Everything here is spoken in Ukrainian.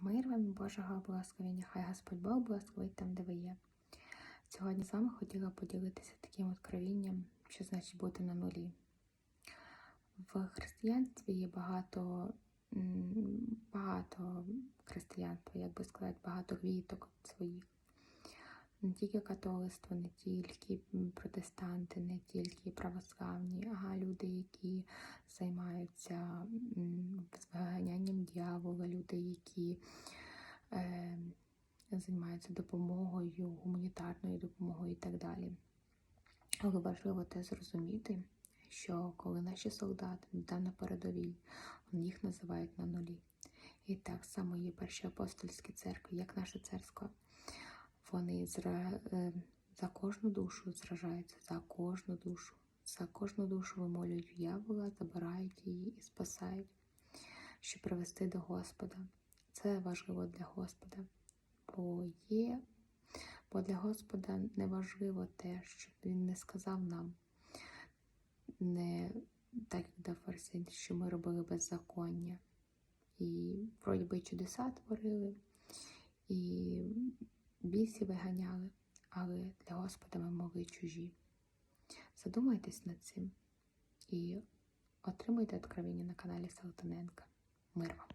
Мир вам Божого благословення. Хай Господь Бог благословить там, де ви є. Сьогодні з вами хотіла поділитися таким откровінням, що значить бути на нулі. В християнстві є багато, багато християнства, як би сказати, багато віток своїх. Не тільки католицтво, не тільки протестанти, не тільки православні, а люди, які займаються м, виганянням дьявола, люди, які е, займаються допомогою, гуманітарною допомогою і так далі. Але важливо те зрозуміти, що коли наші солдати там на передовій, їх називають на нулі. І так само є перші апостольські церкви, як наша церква. Вони зра... е, за кожну душу зражаються, за кожну душу. За кожну душу вимолюють дьявола, забирають її і спасають, щоб привести до Господа. Це важливо для Господа, бо є, бо для Господа не важливо те, щоб Він не сказав нам, не так як до фарсин, що ми робили беззаконня. І вроді би чудеса творили, і бісів виганяли, але для Господа ми могли чужі. Задумайтесь над цим і отримуйте откровення на каналі Салтаненка. Мир вам!